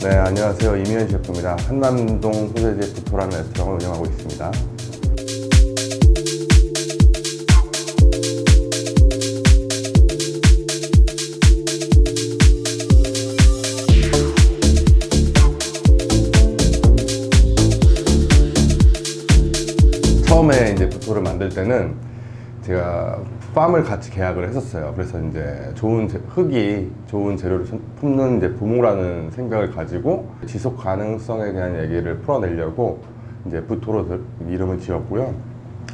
네, 안녕하세요. 이미현 셰프입니다. 한남동 소세지 부토라는 레스토랑을 운영하고 있습니다. 처음에 이제 부토를 만들 때는 제가 팜을 같이 계약을 했었어요. 그래서 이제 좋은 재- 흙이 좋은 재료를 손- 품는 이제 부모라는 생각을 가지고 지속 가능성에 대한 얘기를 풀어내려고 이제 부토로 들- 이름을 지었고요.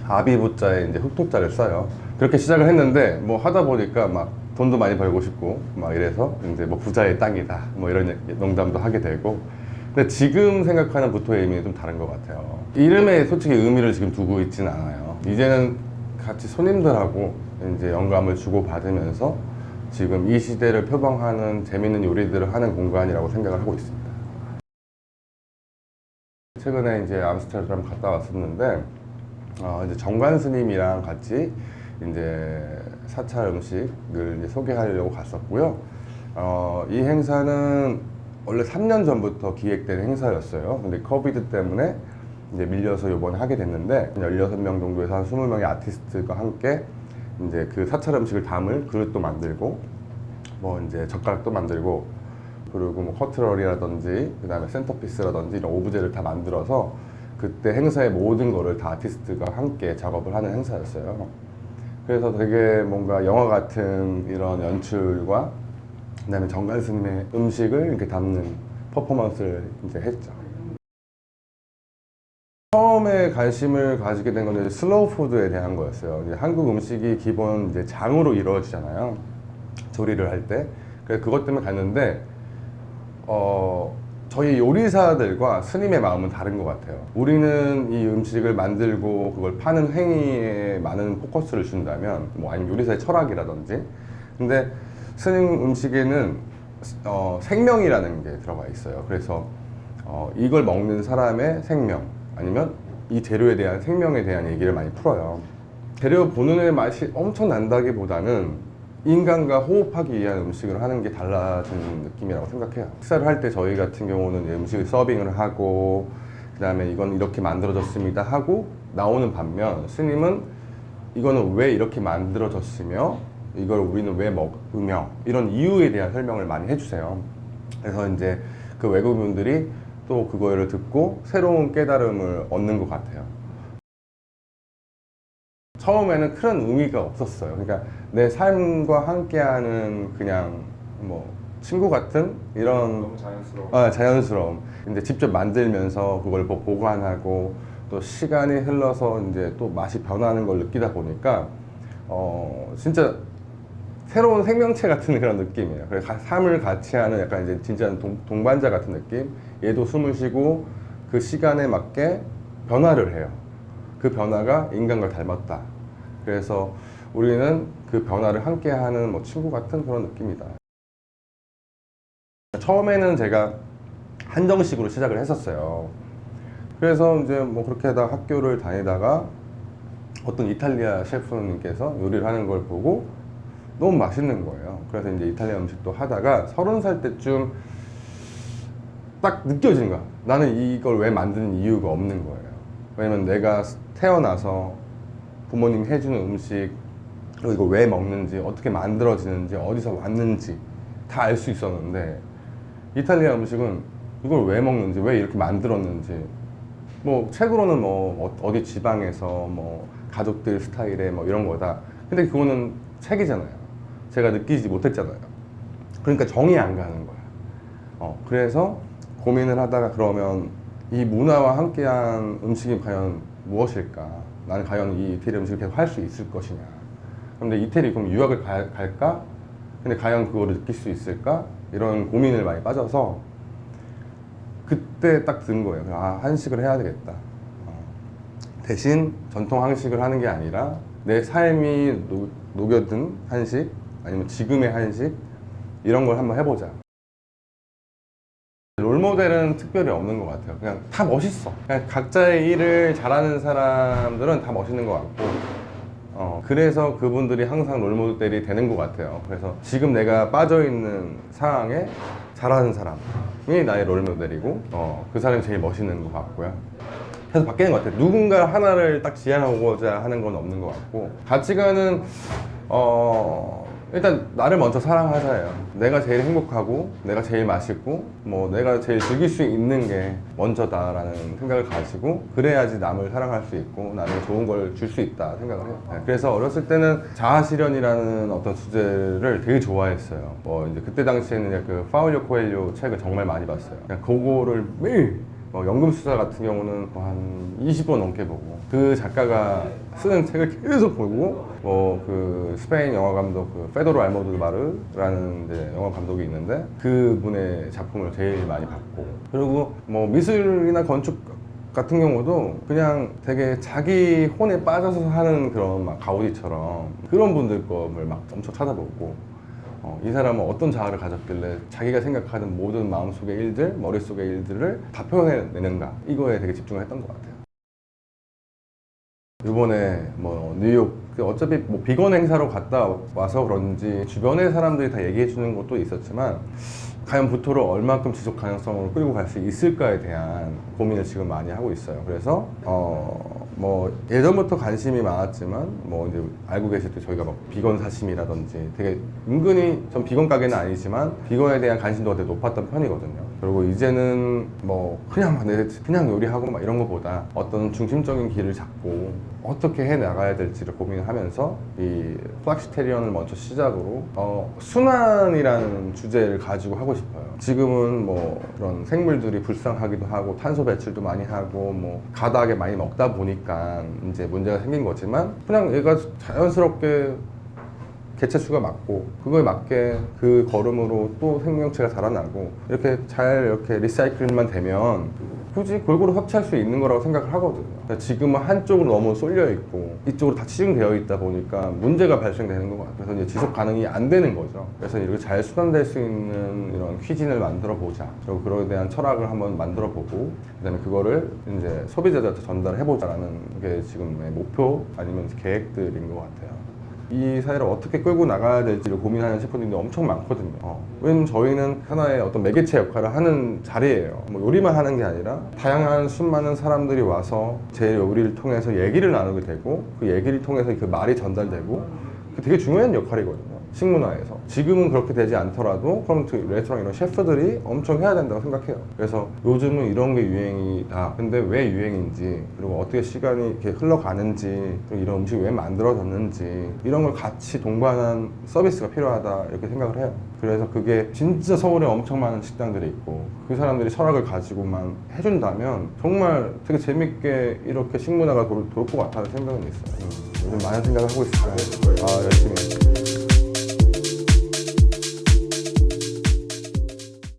아비부자에 이제 흑토자를 써요. 그렇게 시작을 했는데 뭐 하다 보니까 막 돈도 많이 벌고 싶고 막 이래서 이제 뭐 부자의 땅이다 뭐 이런 농담도 하게 되고 근데 지금 생각하는 부토의 의미는 좀 다른 것 같아요. 이름에 솔직히 의미를 지금 두고 있지는 않아요. 이제는 같이 손님들하고 이제 영감을 주고 받으면서 지금 이 시대를 표방하는 재밌는 요리들을 하는 공간이라고 생각을 하고 있습니다. 최근에 이제 암스테르담 갔다 왔었는데 어, 이제 정관 스님이랑 같이 이제 사찰 음식을 이제 소개하려고 갔었고요. 어, 이 행사는 원래 3년 전부터 기획된 행사였어요. 근데 코비드 때문에 이제 밀려서 이번에 하게 됐는데 16명 정도에서 한 20명의 아티스트가 함께 이제 그 사찰 음식을 담을 그릇도 만들고 뭐 이제 젓가락도 만들고 그리고 뭐 커트러리라든지 그다음에 센터피스라든지 이런 오브제를 다 만들어서 그때 행사의 모든 거를 다 아티스트가 함께 작업을 하는 행사였어요. 그래서 되게 뭔가 영화 같은 이런 연출과 그다음에 정관 스님의 음식을 이렇게 담는 퍼포먼스를 이제 했죠. 처음에 관심을 가지게 된 건 슬로우 푸드에 대한 거였어요. 한국 음식이 기본 이제 장으로 이루어지잖아요. 조리를 할 때. 그래서 그것 때문에 갔는데 어, 저희 요리사들과 스님의 마음은 다른 것 같아요. 우리는 이 음식을 만들고 그걸 파는 행위에 많은 포커스를 준다면, 뭐 아니면 요리사의 철학이라든지. 근데 스님 음식에는 어, 생명이라는 게 들어가 있어요. 그래서 어, 이걸 먹는 사람의 생명, 아니면 이 재료에 대한 생명에 대한 얘기를 많이 풀어요. 재료 본연의 맛이 엄청 난다기보다는 인간과 호흡하기 위한 음식을 하는 게 달라진 느낌이라고 생각해요. 식사를 할 때 저희 같은 경우는 음식을 서빙을 하고 그다음에 이건 이렇게 만들어졌습니다 하고 나오는 반면 스님은 이거는 왜 이렇게 만들어졌으며 이걸 우리는 왜 먹으며 이런 이유에 대한 설명을 많이 해주세요. 그래서 이제 그 외국인들이 또 그거를 듣고 새로운 깨달음을 얻는 것 같아요. 처음에는 큰 의미가 없었어요. 그러니까 내 삶과 함께하는 그냥 뭐 친구 같은 이런 너무 자연스러워. 아, 자연스러움. 근데 직접 만들면서 그걸 뭐 보관하고 또 시간이 흘러서 이제 또 맛이 변하는 걸 느끼다 보니까 어 진짜 새로운 생명체 같은 그런 느낌이에요. 그래서 가- 삶을 같이 하는 약간 이제 진짜 동, 동반자 같은 느낌. 얘도 숨을 쉬고 그 시간에 맞게 변화를 해요. 그 변화가 인간과 닮았다. 그래서 우리는 그 변화를 함께하는 뭐 친구 같은 그런 느낌이다. 처음에는 제가 한정식으로 시작을 했었어요. 그래서 이제 뭐 그렇게 하다 학교를 다니다가 어떤 이탈리아 셰프님께서 요리를 하는 걸 보고 너무 맛있는 거예요. 그래서 이제 이탈리아 음식도 하다가 서른 살 때쯤 딱 느껴지는 거야. 나는 이걸 왜 만드는 이유가 없는 거예요. 왜냐면 내가 태어나서 부모님이 해주는 음식, 그리고 이걸 왜 먹는지, 어떻게 만들어지는지, 어디서 왔는지 다 알 수 있었는데, 이탈리아 음식은 이걸 왜 먹는지, 왜 이렇게 만들었는지, 뭐 책으로는 뭐 어- 어디 지방에서 뭐 가족들 스타일의 뭐 이런 거다. 근데 그거는 책이잖아요. 제가 느끼지 못했잖아요. 그러니까 정이 안 가는 거야. 어, 그래서 고민을 하다가 그러면 이 문화와 함께한 음식이 과연 무엇일까? 나는 과연 이 이태리 음식을 계속 할 수 있을 것이냐? 근데 이태리 그럼 유학을 가- 갈까? 근데 과연 그거를 느낄 수 있을까? 이런 고민을 많이 빠져서 그때 딱 든 거예요. 아, 한식을 해야 되겠다. 어. 대신 전통 한식을 하는 게 아니라 내 삶이 녹, 녹여든 한식 아니면 지금의 한식 이런 걸 한번 해보자. 롤모델은 특별히 없는 것 같아요. 그냥 다 멋있어. 그냥 각자의 일을 잘하는 사람들은 다 멋있는 것 같고, 어, 그래서 그분들이 항상 롤모델이 되는 것 같아요. 그래서 지금 내가 빠져 있는 상황에 잘하는 사람이 나의 롤 모델이고 어, 그 사람이 제일 멋있는 것 같고요. 그래서 바뀌는 것 같아요. 누군가 하나를 딱 지향하고자 하는 건 없는 것 같고 가치관은 어 일단 나를 먼저 사랑하자예요. 내가 제일 행복하고 내가 제일 맛있고 뭐 내가 제일 즐길 수 있는 게 먼저다라는 생각을 가지고 그래야지 남을 사랑할 수 있고 남에게 좋은 걸 줄 수 있다 생각을 해요. 네, 그래서 어렸을 때는 자아실현이라는 어떤 주제를 되게 좋아했어요. 뭐 이제 그때 당시에는 그 파울리오 코엘료 책을 정말 많이 봤어요. 그냥 그거를 매일 뭐 연금수사 같은 경우는 한 20번 넘게 보고 그 작가가 쓰는 책을 계속 보고 뭐그 스페인 영화 감독 그 페도로 알모도바르라는 이제 영화 감독이 있는데 그 분의 작품을 제일 많이 봤고. 그리고 뭐 미술이나 건축 같은 경우도 그냥 되게 자기 혼에 빠져서 하는 그런 막 가우디처럼 그런 분들 거를 막 엄청 찾아보고. 어, 이 사람은 어떤 자아를 가졌길래 자기가 생각하는 모든 마음속의 일들, 머릿속의 일들을 다 표현해내는가. 이거에 되게 집중을 했던 것 같아요. 이번에 뭐 뉴욕 그 어차피 뭐 비건 행사로 갔다 와서 그런지 주변의 사람들이 다 얘기해 주는 것도 있었지만 과연 부토를 얼만큼 지속 가능성으로 끌고 갈 수 있을까에 대한 고민을 지금 많이 하고 있어요. 그래서 어 뭐 예전부터 관심이 많았지만 뭐 이제 알고 계실 때 저희가 막 비건 사심이라든지 되게 은근히 전 비건 가게는 아니지만 비건에 대한 관심도가 되게 높았던 편이거든요. 그리고 이제는 뭐 그냥 막내 그냥 요리하고 막 이런 것보다 어떤 중심적인 길을 잡고 어떻게 해 나가야 될지를 고민을 하면서 이 플락시테리언을 먼저 시작으로 어, 순환이라는 주제를 가지고 하고 싶어요. 지금은 뭐 그런 생물들이 불쌍하기도 하고 탄소 배출도 많이 하고 뭐 가다하게 많이 먹다 보니까 이제 문제가 생긴 거지만 그냥 얘가 자연스럽게 개체 수가 맞고 그거에 맞게 그 걸음으로 또 생명체가 자라나고 이렇게 잘 이렇게 리사이클만 되면 굳이 골고루 섭취할 수 있는 거라고 생각을 하거든요. 그러니까 지금은 한쪽으로 너무 쏠려 있고 이쪽으로 다 치중되어 있다 보니까 문제가 발생되는 것 같아요. 그래서 이제 지속 가능이 안 되는 거죠. 그래서 이렇게 잘 수단될 수 있는 이런 퀴진을 만들어 보자. 그리고 그거에 대한 철학을 한번 만들어 보고 그다음에 그거를 이제 소비자들한테 전달해 보자라는 게 지금의 목표 아니면 계획들인 것 같아요. 이 사회를 어떻게 끌고 나가야 될지를 고민하는 셰프님들이 엄청 많거든요. 어. 왜냐면 저희는 하나의 어떤 매개체 역할을 하는 자리예요. 뭐 요리만 하는 게 아니라 다양한 수많은 사람들이 와서 제 요리를 통해서 얘기를 나누게 되고 그 얘기를 통해서 그 말이 전달되고 그게 되게 중요한 역할이거든요. 식문화에서 지금은 그렇게 되지 않더라도 그럼 그 레스토랑 이런 셰프들이 엄청 해야 된다고 생각해요. 그래서 요즘은 이런 게 유행이다. 근데 왜 유행인지 그리고 어떻게 시간이 이렇게 흘러가는지 그리고 이런 음식이 왜 만들어졌는지 이런 걸 같이 동반한 서비스가 필요하다 이렇게 생각을 해요. 그래서 그게 진짜 서울에 엄청 많은 식당들이 있고 그 사람들이 철학을 가지고만 해준다면 정말 되게 재밌게 이렇게 식문화가 돌 것 같다는 생각은 있어요. 음, 요즘 많은 생각을 하고 있어요. 아 열심히.